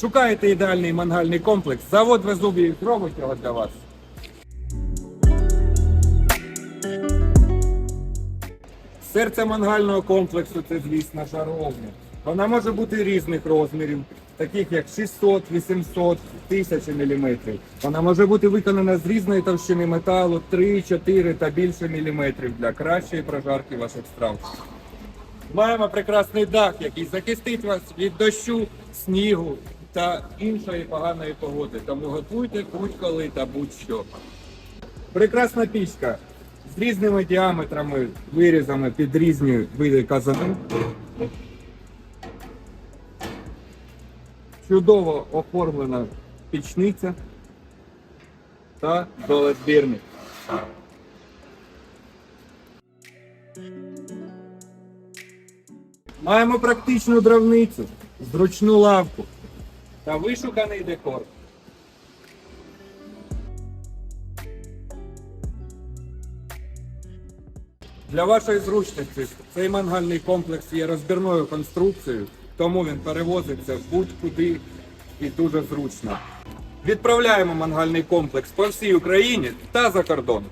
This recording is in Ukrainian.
Шукаєте ідеальний мангальний комплекс. Завод Везубій робить його для вас. Серце мангального комплексу це, звісно, жаровня. Вона може бути різних розмірів, таких як 600, 800, 1000 мм. Вона може бути виконана з різної товщини металу 3, 4 та більше міліметрів для кращої прожарки ваших страв. Маємо прекрасний дах, який захистить вас від дощу, снігу та іншої поганої погоди. Тому готуйте будь-коли та будь-що. Прекрасна пічка з різними діаметрами, вирізами під різні види казану. Чудово оформлена пічниця та долезбірник. Маємо практичну дровницю, зручну лавку та вишуканий декор. Для вашої зручності цей мангальний комплекс є розбірною конструкцією, тому він перевозиться будь-куди і дуже зручно. Відправляємо мангальний комплекс по всій Україні та за кордон.